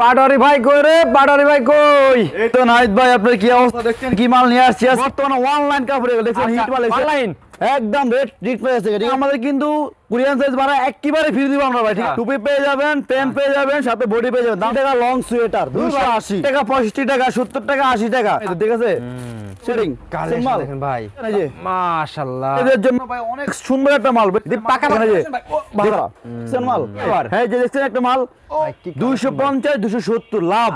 পাটারি ভাই কই রে? পাটারি ভাই কই? এই তো নাহিদ ভাই আপনার কি অবস্থা? দেখছেন কি মাল নিয়ে আসছে? বর্তমানে অনলাইন কাপড় দেখছেন হিট মাল। অনলাইন একদম রেট রিট পেয়েছে আছে? আমাদের কিন্তু কোরিয়ান সাইজ ভাড়া একেবারে ফ্রি দিব আমরা ভাই ঠিক আছে? হ্যাঁ। টুপি পেয়ে যাবেন পেন পেয়ে যাবেন সাথে বডি পেয়ে যাবেন। দাম টাকা লং সোয়েটার দুশো আশি। টাকা পঁয়ষট্টি টাকা সত্তর টাকা আশি টাকা। ঠিক আছে? ভাই। মাশাআল্লাহ। এদের জন্য ভাই অনেক সুন্দর একটা মাল পাকা। মাল। হ্যাঁ যে দেখছেন একটা মাল? ভাই, কি দুইশো পঞ্চাশ দুশো সত্তর লাভ।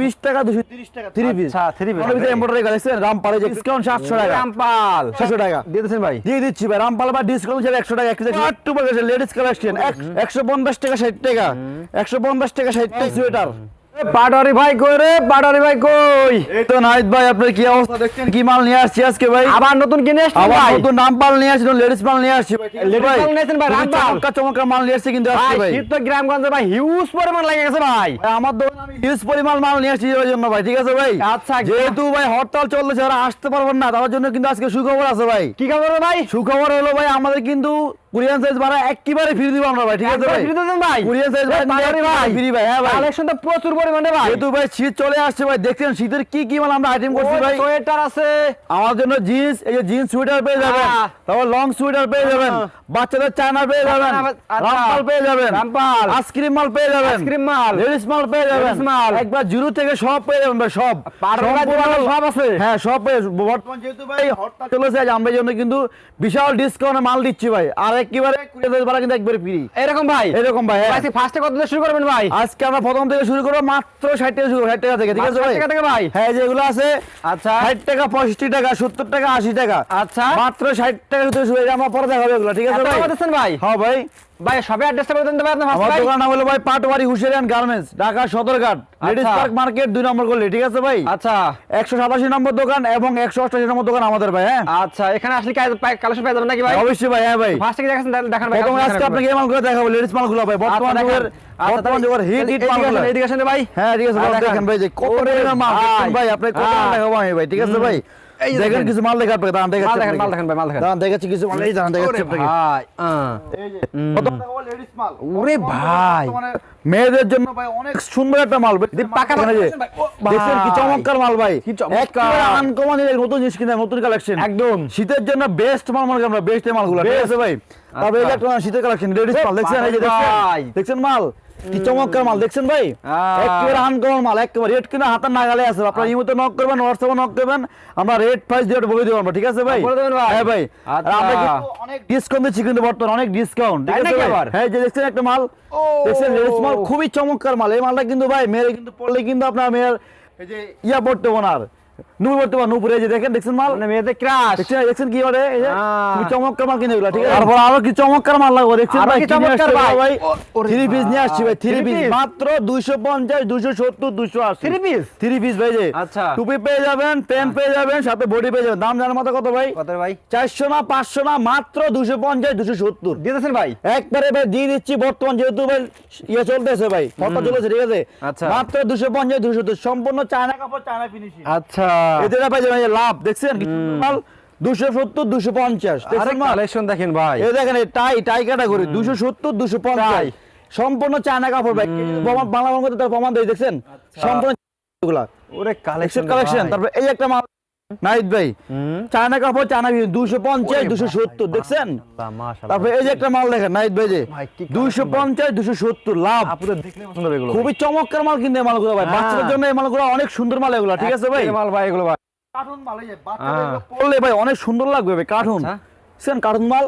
বিশ টাকা দুশো তিরিশ টাকা থ্রি পিস। আচ্ছা, three piece। এম্বয়ডারি দেখছেন? রামপালে যে ডিসকাউন্ট সাতশো টাকা। রামপাল। সাতশো টাকা। দিয়ে দিয়েছেন ভাই। দিয়ে দিচ্ছি ভাই রামপাল বা ডিসকাউন্ট হিসেবে একশো টাকা একটু বলেছে লেডিস কালেকশন একশো পঞ্চাশ টাকা ষাট টাকা একশো পঞ্চাশ টাকা ষাট টাকা সোয়েটার পাটারি ভাই কই রে? পাটারি ভাই কই? এই তো নাহিদ ভাই আপনার কি অবস্থা? দেখছেন কি মাল নিয়ে আসছি আজকে ভাই? আবার নতুন কিনে আবার ভাই? নতুন রামপাল নিয়ে আসছি লেডিস মাল নিয়ে আসছি ভাই মাল নিয়েছেন ভাই, চমৎকার মাল নিয়ে আসছি কিন্তু আজকে ভাই শীত তো গ্রামগঞ্জে ভাই হিউজ পরিমাণ লাগে গেছে ভাই। আমার দোকানে আমি হিউজ পরিমাণ মাল নিয়ে আসছি জন্য ভাই ঠিক আছে ভাই? আচ্ছা যেহেতু ভাই হরতাল চলতেছে ওরা আসতে পারবেন না তার জন্য কিন্তু আজকে সুখবর আছে ভাই। কি খবর ভাই? সুখবর হলো ভাই আমাদের কিন্তু কোরিয়ান সাইজ ভাড়া একেবারে ফ্রি দিব আমরা ভাই ঠিক আছে ভাই? ফ্রি দেন ভাই। কোরিয়ান সাইজ ভাই ফ্রি ভাই হ্যাঁ ভাই। কালেকশন তো প্রচুর পরিমাণে ভাই। যেহেতু ভাই শীত চলে আসছে ভাই দেখছেন শীতের কি কি মাল আমরা আইটেম করছি ভাই? সোয়েটার আছে। আমার জন্য জিন্স এই যে জিন্স সুইটার পেয়ে যাবেন। তারপর লং সুইটার পেয়ে যাবেন বাচ্চাদের চায়না পেয়ে যাবেন আচ্ছা। রামপাল পেয়ে যাবেন রামপাল। আইসক্রিম মাল পেয়ে যাবেন আইসক্রিম মাল। লেডিস মাল পেয়ে যাবেন। মাল। একবার জিরো থেকে সব পেয়ে যাবেন ভাই সব। সব আছে। হ্যাঁ সব পেয়ে বর্তমান যেহেতু ভাই চলেছে আজ আমরা জন্য কিন্তু বিশাল ডিসকাউন্টে মাল দিচ্ছি ভাই। আর একেবারে কুড়ি হাজার ভাড়া কিন্তু একবারে ফ্রি এরকম ভাই? এরকম ভাই হ্যাঁ। আজকে ফার্স্টে কত শুরু করবেন ভাই? আজকে আমরা প্রথম থেকে শুরু করব মাত্র ষাট টাকা শুরু ষাট টাকা থেকে ঠিক আছে টাকা থেকে ভাই? হ্যাঁ যেগুলো আছে আচ্ছা। ষাট টাকা পঁয়ষট্টি টাকা সত্তর টাকা আশি টাকা। আচ্ছা। মাত্র ষাট টাকা শুরু হয়ে আমার পরে দেখাবে এগুলো ঠিক আছে ভাই? ভাই? হ্যাঁ ভাই। ভাই সবে অ্যাড্রেসটা বলে দেন ভাই আপনার আমার দোকান নাম হলো ভাই পাটওয়ারি হুশিয়ারিয়ান গার্মেন্টস ঢাকা সদরঘাট লেডিস আচ্ছা। পার্ক মার্কেট দুই নম্বর করলে ঠিক আছে ভাই? আচ্ছা। একশো সাতাশি নম্বর দোকান এবং একশো অষ্টাশি নম্বর দোকান আমাদের ভাই হ্যাঁ? আচ্ছা এখানে আসলে কালেকশন পেয়ে যাবেন নাকি ভাই? অবশ্যই ভাই হ্যাঁ ভাই। ফার্স্টে কি দেখাচ্ছেন দেখান ভাই প্রথমে আজকে আপনাকে এই মালগুলো দেখাবো লেডিস মালগুলো ভাই। বর্তমান আচ্ছা, যুগের বর্তমান যুগের হিট হিট মালগুলো এদিকে আসেন ভাই। হ্যাঁ ঠিক আছে ভাই, দেখেন ভাই যে কত পরিমাণ মাল ভাই। আপনি কত। দেখাবো আমি ভাই ঠিক আছে ভাই? দেখেন। কিছু মাল দেখা আপনাকে দাঁড়ান মাল দেখেন মাল দেখেন ভাই মাল দেখেন। দাঁড়ান দেখাচ্ছি কিছু মাল এই দাঁড়ান দেখাচ্ছি আপনাকে। ভাই। প্রথম দেখাবো ladies মাল। ওরে ভাই। মেয়েদের জন্য ভাই অনেক সুন্দর একটা মাল। ভাই। পাকা কি চমৎকার মাল ভাই। কি চমৎকার। আনকমন নতুন জিনিস কিনা নতুন কালেকশন একদম। শীতের জন্য বেস্ট মাল মানে আমরা বেস্ট মালগুলো ঠিক আছে ভাই? তবে এই যে একটা শীতের কালেকশন লেডিস মাল। দেখছেন এই যে দেখছেন? ভাই। দেখছেন মাল? কি চমৎকার মাল দেখছেন ভাই। একেবারে আনকমন মাল একেবারে রেট কিনা হাতের নাগালে আছে। আপনারা ইমোতে নক করবেন হোয়াটসঅ্যাপে নক করবেন আমরা রেট প্রাইস দিয়ে বলে দেবো ঠিক আছে ভাই? বলে দেবেন ভাই। হ্যাঁ ভাই। আর আচ্ছা। আমরা কিন্তু অনেক ডিসকাউন্ট দিচ্ছি কিন্তু বর্তমানে অনেক ডিসকাউন্ট ঠিক আছে? হ্যাঁ যে দেখছেন একটা মাল? দেখছেন লেডিস মাল খুবই চমৎকার মাল। এই মালটা কিন্তু ভাই মেয়ের কিন্তু পড়লে কিন্তু আপনার মেয়ের এই যে ইয়া পড়তে আর নুপুর পড়তে পারে যে দেখেন দেখছেন মাল? মানে মেয়েদের ক্রাশ দেখছেন দেখছেন কি বলে? এই যে আহ। খুবই চমৎকার মাল কিনে এগুলো ঠিক আছে? তারপর আরও কি চমৎকার মাল লাগবে দেখছেন ভাই? কি কি নিয়ে চমৎকার ভাই? ভাই? ও, ওরে থ্রি পিস নিয়ে আসছি ভাই থ্রি পিস মাত্র দুইশো পঞ্চাশ দুইশো সত্তর দুইশো আশি। Three piece? থ্রি পিস ভাই যে। আচ্ছা। টুপি পেয়ে যাবেন পেন পেয়ে যাবেন সাথে বডি পেয়ে যাবেন। দাম জানার মতো কত ভাই? কত ভাই? চারশো না পাঁচশো না মাত্র দুশো পঞ্চাশ দুশো সত্তর। দিয়ে দিয়েছেন ভাই? একবারে ভাই দিয়ে দিচ্ছি বর্তমান যেহেতু ভাই ইয়ে চলতেছে ভাই ফটো চলেছে ঠিক আছে? আচ্ছা। মাত্র দুশো পঞ্চাশ দুশো সত্তর। সম্পূর্ণ চায়না কাপড় চায়না ফিনিশিং আচ্ছা। যাবেন লাভ দেখছেন? মাল দুশো সত্তর দুশো পঞ্চাশ কালেকশন দেখেন ভাই। এই দেখেন টাই টাই ক্যাটাগরি দুশো সত্তর দুশো পঞ্চাশ। সম্পূর্ণ চায়না কাপড় ভাই। বাংলা বাংলা তার প্রমাণ দেয় দেখছেন? সম্পূর্ণ এগুলা ওরে কালেকশন কালেকশন তারপর এই একটা মাল নাইট ভাই চায়না কাপড় চায়না দুশো পঞ্চাশ দুশো সত্তর দেখছেন? তারপরে এই যে একটা মাল দেখেন নাইট ভাই যে দুশো পঞ্চাশ দুশো সত্তর লাভ। খুবই চমৎকার মাল কিন্তু এই মালগুলো ভাই। হ্যাঁ। বাচ্চাদের জন্য এই মালগুলো অনেক সুন্দর মাল এগুলো ঠিক আছে ভাই? মাল ভাই এগুলো ভাই। কার্টুন মাল এই হ্যাঁ। পড়লে ভাই অনেক সুন্দর লাগবে ভাই কার্টুন। আচ্ছা। কার্টুন মাল?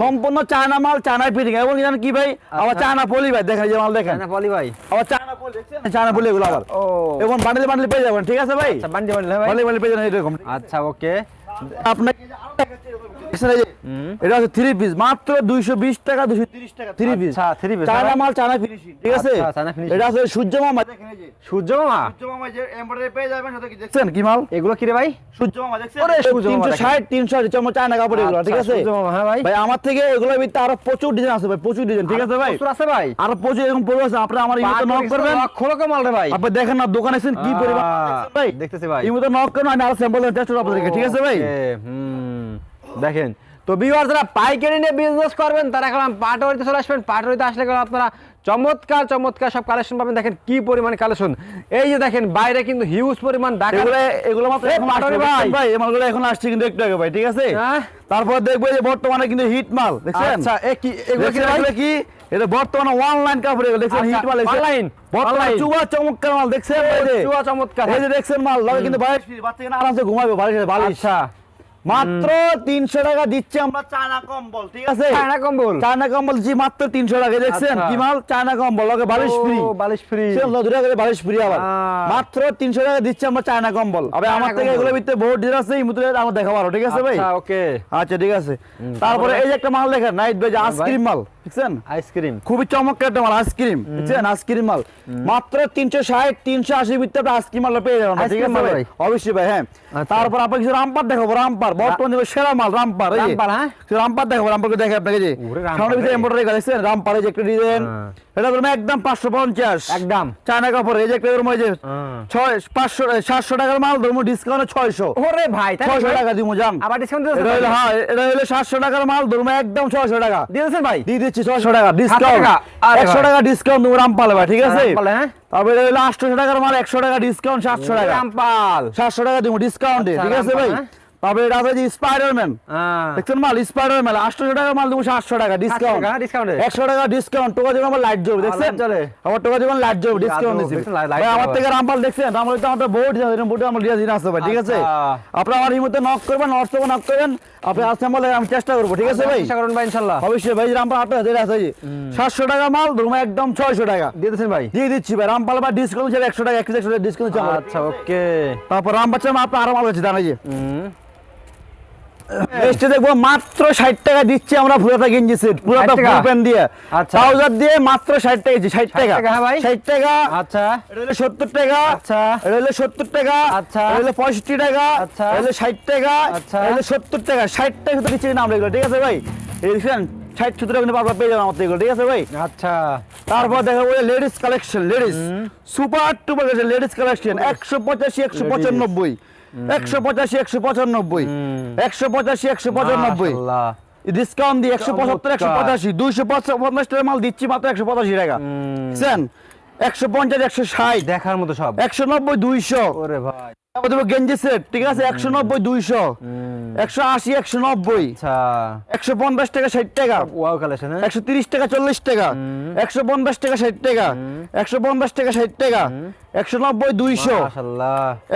সম্পূর্ণ চায়না মাল চায়না ফিটিং এবং জানেন কি ভাই? আবার চায়না পলি ভাই দেখেন যে মাল দেখেন। বলি ভাই। আবার চায়না পলি এগুলো আবার। ও। এবং বান্ডেল বান্ডেল পেয়ে যাবেন ঠিক আছে ভাই? আচ্ছা ভাই বান্ডেল বান্ডেল পেয়ে যাবেন এরকম। আচ্ছা ওকে আপনাকে এটা হচ্ছে থ্রি পিস মাত্র দুইশো বিশ টাকা দুইশো তিরিশ টাকা থ্রি পিস আচ্ছা থ্রি পিস চায়না মাল চায়না ফিনিশিং ঠিক আছে? আচ্ছা, এটা সূর্য মামা এই যে। সূর্য মামা? সূর্য মামা যে এমব্রয়ডারি পেয়ে যাবেন কি দেখছেন? কি মাল? এগুলো কি রে ভাই? সূর্য মামা দেখছেন? ওরে, সূর্য মামা তিনশো দেখেন। ষাট তিনশো আশি চমৎকার চায়না কাপড় এগুলো ঠিক আচ্ছা, আছে? সূর্য মামা হ্যাঁ ভাই। ভাই আমার থেকে এগুলোর ভিতরে আরও প্রচুর ডিজাইন আছে ভাই প্রচুর ডিজাইন ঠিক আছে ভাই? প্রচুর আছে ভাই। আরও প্রচুর এরকম পড়ে আছে আপনারা আমার ইমোতে নক করবেন। মাল রে ভাই। আপনি দেখেন না দোকানে এসেছেন কি পরিমাণ ভাই? দেখতেছি ভাই। ইমোতে নক করুন আমি আরও স্যাম্পল টেস্ট করব আপনাদেরকে ঠিক আছে ভাই? হুম, দেখেন। তো বিওয়ার যারা পাইকারি নিয়ে বিজনেস করবেন তারা এখন পাটওয়ারিতে চলে আসবেন। পাটওয়ারিতে আসলে এখন আপনারা চমৎকার চমৎকার সব কালেকশন পাবেন। দেখেন কি পরিমাণ কালেকশন এই যে দেখেন বাইরে কিন্তু হিউজ পরিমাণ এগুলো মাত্র এখন আসছে, ভাই। ভাই এই মালগুলো এখন আসছে কিন্তু একটু আগে ভাই ঠিক আছে? হ্যাঁ। তারপর দেখব যে বর্তমানে কিন্তু হিট মাল দেখছেন? আচ্ছা এ কি এগুলো কি দেখছেন ভাই? এগুলো কি? এটা বর্তমানে অনলাইন কাপড় এগুলো দেখছেন? আচ্ছা, হিট মাল দেখছেন? বর্তমানে চুয়া চমৎকার মাল দেখছেন এই চুয়া চমৎকার। এই যে দেখছেন মাল লাগে কিন্তু বালিশ বাচ্চা কিনা আরামসে ঘুমাবে বালিশ বালিশ। আচ্ছা। মাত্র তিনশো টাকা দিচ্ছে আমরা চায়না কম্বল ঠিক আছে? চায়না কম্বল? চায়না কম্বল জি মাত্র তিনশো টাকা দেখছেন? আচ্ছা। কি মাল? চায়না কম্বল ওকে বালিশ ফ্রি। বালিশ ফ্রি। দু টাকা করে বালিশ ফ্রি আবার। মাত্র তিনশো টাকা দিচ্ছে আমরা চায়না কম্বল। আবার আমার থেকে এগুলো ভিতরে বহুত ডিজাইন আছে এই মুহূর্তে আমার ঠিক আছে ভাই? আচ্ছা ওকে। আচ্ছা ঠিক আছে। তারপরে এই যে একটা মাল দেখেন নাইট ভাই আইসক্রিম মাল। দেখছেন আইসক্রিম। খুবই চমৎকার একটা মাল আইসক্রিম দেখছেন আইসক্রিম মাল। মাত্র তিনশো ষাট তিনশো আশি ভিতরে আইসক্রিম মাল পেয়ে যাবেন। ঠিক আছে ভাই? ভাই? অবশ্যই ভাই হ্যাঁ। তারপর আপনাকে কিছু রামপার দেখাবো রামপার। বর্তমানে সেরা মাল রামপার এই রামপার? কিছু রামপার দেখাবো রামপারকে দেখে আপনাকে যে। ওরে ভিতরে রে। করা দেখছেন রামপার এই যে একটা ডিজাইন। এটা ধরুন একদম পাঁচশো পঞ্চাশ। একদম। চায়না কাপড় এই যে একটা ধরুন যে হ্যাঁ। ছয় পাঁচশো সাতশো টাকার মাল ধরুন ডিসকাউন্ট ছয়শো। ওরে ভাই ছয়শো টাকা দিব জান। আবার ডিসকাউন্ট হ্যাঁ এটা হলো সাতশো টাকার মাল ধরুন একদম ছয়শো টাকা। দিয়েছেন ভাই? দিয়ে দিচ্ছি ছয়শো টাকা ডিসকাউন্ট? একশো টাকা ডিসকাউন্ট দেবো রামপালে ভাই ঠিক আছে হ্যাঁ? তারপরে হলো আটশো টাকার মাল একশো টাকা ডিসকাউন্ট সাতশো টাকা রামপাল সাতশো টাকা দিব ডিসকাউন্টে আচ্ছা, ঠিক আছে ভাই হ্যাঁ? তারপরে এটা আছে যে স্পাইডারম্যান। দেখছেন মাল? স্পাইডারম্যান আটশো টাকার মাল দেবো সাতশো টাকা ডিসকাউন্ট টাকা discount এ? একশো টাকা ডিসকাউন্ট টোকা দেবেন আমার লাইট জ্বলবে দেখছেন? আমার টোকা দেবেন লাইট জ্বলবে ডিসকাউন্ট দিচ্ছি দেখছেন, light- light ভাই আমার থেকে রামপাল দেখছেন? তো আমার ভাই ঠিক আছে? আচ্ছা। আমার এই মুহূর্তে নক করবেন হোয়াটসঅ্যাপে নক করবেন। আপনি আসতে বলে আমি চেষ্টা করব ঠিক আছে ভাই? চেষ্টা করুন ভাই ইনশাল্লাহ। অবশ্যই ভাই রামপাল আটটা হাজার আছে সাতশো টাকা মাল ধরুন একদম ছয়শো টাকা। দিয়ে দিয়েছেন ভাই? দিয়ে দিচ্ছি ভাই রামপাল বা ডিসকাউন্ট একশো টাকা একশো টাকা ডিসকাউন্ট আচ্ছা ওকে। তারপর রামপাল আপনার আরও মাল আছে দাঁড়াই যে হুম নেক্সটে দেখব মাত্র ষাট টাকা দিচ্ছি আমরা পুরাটা গেঞ্জি সেট পুরাটা ফুল প্যান্ট দিয়ে আচ্ছা। ট্রাউজার দিয়ে মাত্র ষাট টাকা দিচ্ছি ষাট টাকা হ্যাঁ ভাই? ষাট টাকা আচ্ছা এটা সত্তর টাকা আচ্ছা। এটা সত্তর টাকা আচ্ছা। এটা পঁয়ষট্টি টাকা আচ্ছা। এটা ষাট টাকা আচ্ছা। এটা সত্তর টাকা ষাট টাকা দিচ্ছি না আমরা এগুলো ঠিক আছে ভাই এই ষাট সত্তর কিন্তু বারবার পেয়ে যাবেন আমার থেকে ঠিক আছে ভাই? আচ্ছা। তারপর দেখা ladies collection ladies super duper ladies collection একশো পঁচাশি একশো পঁচানব্বই। একশো পঁচাশি একশো পঁচানব্বই। একশো পঁচাশি একশো পঁচানব্বই। ডিসকাউন্ট দিয়ে একশো পঁচাত্তর একশো পঁচাশি দুইশো পঞ্চাশ টাকা মাল দিচ্ছি মাত্র একশো পঁচাশি টাকা। একশো পঞ্চাশ একশো ষাট। দেখার মতো সব। একশো নব্বই দুইশো। ওরে ভাই। গেঞ্জি সেট ঠিক আছে? একশো নব্বই দুইশো। একশো আশি একশো নব্বই। আচ্ছা। একশো পঞ্চাশ টাকা ষাট টাকা। ওয়াও কালেকশন হ্যাঁ? একশো তিরিশ টাকা চল্লিশ টাকা। একশো পঞ্চাশ টাকা ষাট টাকা। একশো পঞ্চাশ টাকা ষাট টাকা। একশো নব্বই দুইশো।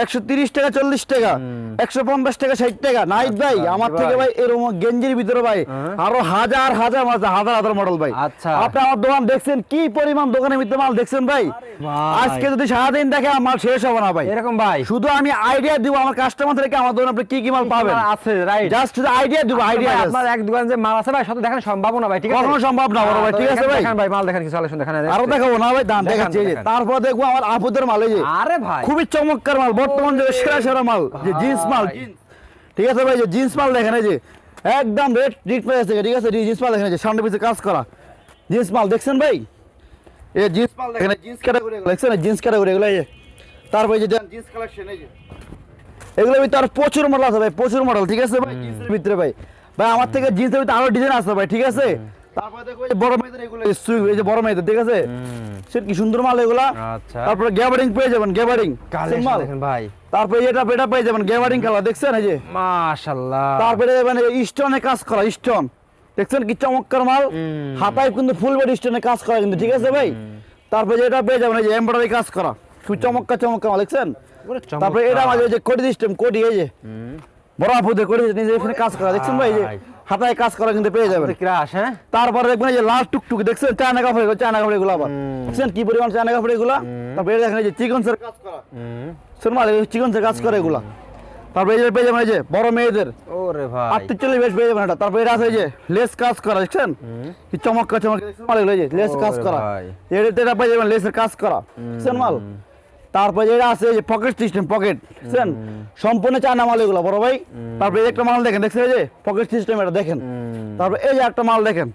একশো তিরিশ টাকা চল্লিশ টাকা। একশো পঞ্চাশ টাকা ষাট টাকা। নাইট ভাই আচ্ছা, আমার থেকে ভাই এরকম গেঞ্জির ভিতরে ভাই হ্যাঁ। আরও হাজার হাজার হাজার হাজার মডেল ভাই। আচ্ছা। আপনি আমার দোকান দেখছেন কি পরিমাণ দোকানের ভিতরে মাল দেখছেন ভাই? ভাই। আজকে যদি সারাদিন দেখে আমার শেষ হবে না ভাই। এরকম ভাই। শুধু আমি আইডিয়া দিব আমার কাস্টমার থেকে আমার দোকানে আপনি কি কি মাল পাবেন? আছে রাইট জাস্ট শুধু আইডিয়া দিব আইডিয়া আপনার এক দোকান যে মাল আছে ভাই সব দেখানো সম্ভব না ভাই ঠিক আছে? কখনো সম্ভব না বড় ভাই ঠিক আছে ভাই? দেখান ভাই মাল দেখান কিছু কালেকশন দেখান আরও দেখাবো না ভাই দাম দেখান, দেখাচ্ছি এই তারপর দেখব আমার আপুদের মাল এই যে আরে ভাই। খুবই চমৎকার মাল বর্তমান যে সেরা সেরা মাল যে জিন্স মাল। ঠিক আছে ভাই যে জিন্স মাল দেখেন এই যে একদম রেট রিট প্রাইস থেকে ঠিক আছে? জিন্স মাল দেখেন এই যে সামনে পিছে কাজ করা। জিন্স মাল দেখছেন ভাই? এই জিন্স মাল দেখেন জিন্স ক্যাটাগরি দেখছেন? জিন্স ক্যাটাগরি এগুলো এই যে তারপর এই যে জিন্স কালেকশন এই যে। এগুলোর ভিতরে আর প্রচুর মডেল আছে ভাই প্রচুর মডেল ঠিক আছে ভাই? জিন্সের ভিতরে ভাই। ভাই আমার থেকে জিন্সের ভিতরে আরও ডিজাইন আছে ভাই ঠিক আছে? তারপরে দেখো এই বড় মেয়েদের এগুলো। এই এই যে বড় মেয়েদের ঠিক আছে? সে কি সুন্দর মাল এগুলা? আচ্ছা। তারপরে গ্যাবারিং পেয়ে যাবেন গ্যাবারিং কালেকশন দেখেন ভাই। তারপরে এটা এটা পেয়ে যাবেন গ্যাবারিং কালার দেখছেন এই যে? মাশাআল্লাহ। তারপরে যাবেন স্টোনে কাজ করা স্টোন দেখছেন কি চমৎকার মাল? হাতায় কিন্তু ফুল বডি স্টোনে কাজ করা কিন্তু ঠিক আছে ভাই? তারপরে যেটা পেয়ে যাবেন এই যে এমব্রয়ডারি কাজ করা। খুব চমৎকার চমৎকার মাল দেখছেন তারপরে এটা আমাদের যে কোডি সিস্টেম কোডি এই যে বড় আপুদের কোডি নিজে এখানে কাজ করা দেখছেন ভাই যে হাতায় কাজ করা কিন্তু পেয়ে যাবেন। ক্রাশ হ্যাঁ? তারপরে দেখবেন যে লাল টুকটুক দেখছেন? চায়না কাপড় এগুলো চায়না কাপড় এগুলো আবার। দেখছেন কি পরিমাণ চায়না কাপড় এগুলো? তারপরে এই দেখেন যে চিকনসের কাজ করা। শোনমাল চিকনসের কাজ করে এগুলা। তারপরে এই যে পেয়ে যাবেন এই যে বড় মেয়েদের। ওরে ভাই। আটচল্লিশ বেশ পেয়ে যাবেন এটা। তারপরে এটা আছে যে লেস কাজ করা দেখছেন? কি চমৎকার চমৎকার। মাল এগুলো যে লেস কাজ করা। এটা এটা পেয়ে যাবেন লেসের কাজ করা। দেখছেন মাল? তারপরে যেটা আছে যে পকেট সিস্টেম পকেট দেখছেন সম্পূর্ণ চায়না মাল এগুলো বড় ভাই। তারপরে এই একটা মাল দেখেন দেখছেন এই যে পকেট সিস্টেম এটা দেখেন? তারপরে এই যে একটা মাল দেখেন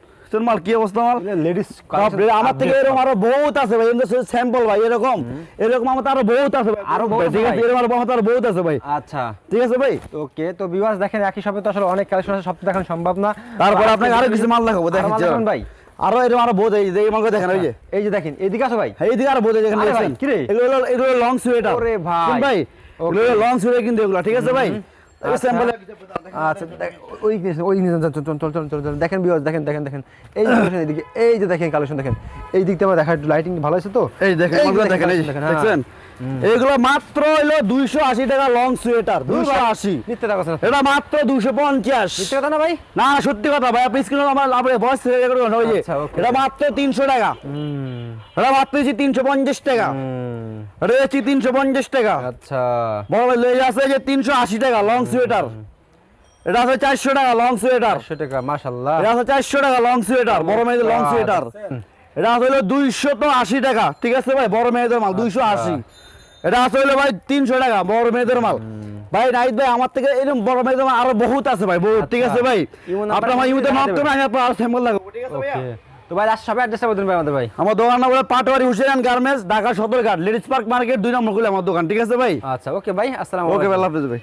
মাল কি অবস্থা মাল? লেডিস তারপরে আমার থেকে এরকম আরও বহুত আছে ভাই স্যাম্পল ভাই এরকম। এরকম আমার আরও বহুত আছে ভাই। আরও বহুত ঠিক আছে এরকম আরও আমার আরও বহুত আছে ভাই। আচ্ছা। ঠিক আছে ভাই? ওকে তো ভিউয়ার্স দেখেন একই শপে তো আসলে অনেক কালেকশন আছে সব তো দেখানো সম্ভব না। তারপর আপনাকে আরও কিছু মাল দেখাবো। দেখান ভাই। আরও এরকম আরও বোধ এই যে এই মালগুলো দেখেন ওই যে এই যে দেখেন এদিকে আসো ভাই। এইদিকে আরও বোধ দেখেন? কি রে? এগুলো এগুলো লং সোয়েটার ওরে ভাই। ভাই এগুলো লং সোয়েটার কিন্তু এগুলো ঠিক আছে ভাই? আচ্ছা। আচ্ছা ওই নিয়ে- ওই চল চল চল চল চল চল দেখেন বিওয়াজ দেখেন দেখেন দেখেন। এই যে এদিকে এই যে দেখেন কালেকশন দেখেন। এই দিকটা আমার দেখা একটু লাইটিং ভালো আছে তো? এই দেখেন যে দেখেন এগুলো মাত্র হলো দুইশো আশি টাকা লং সোয়েটার দুইশো আশি। এটা মাত্র দুশো পঞ্চাশ। কথা না ভাই? না সত্যি কথা ভাই আপনি স্ক্রিনে আমার আপনার ভয়েস রেকর্ড ওই যে আচ্ছা, এটা মাত্র তিনশো টাকা। এটা মাত্র তিনশো পঞ্চাশ টাকা। এটা তিনশো পঞ্চাশ টাকা। আচ্ছা। বড় ভাই লেজ আছে যে তিনশো আশি টাকা লং সোয়েটার এটা আছে চারশো টাকা লং সোয়েটার চারশো টাকা মাশাল্লাহ এটা আছে চারশো টাকা লং সোয়েটার বড় মেয়েদের লং সোয়েটার এটা আছে হলো দুইশো তো আশি টাকা। ঠিক আছে ভাই? বড় মেয়েদের মাল দুইশো আশি। এটা আছে হলো ভাই তিনশো টাকা বড় মেয়েদের মাল। ভাই নাইট ভাই আমার থেকে এরকম বড় আরও বহুত আছে ভাই বহুত ঠিক আছে ভাই? ইমো নাম্বার আপনার আমার ইমুতে মাপ। করবেন আমি আপনার আরও স্যাম্পল লাগাবো ঠিক আছে? তো ভাই বলুন ভাই আমাদের ভাই? আমার দোকান নাম হলো Patwari Hossain garments Dhaka Sadarghat ladies park market দুই নম্বর খুলে আমার দোকান ঠিক আছে ভাই? আচ্ছা ওকে ভাই আসসালাম ওকে ভাই আল্লাহ হাফেজ ভাই।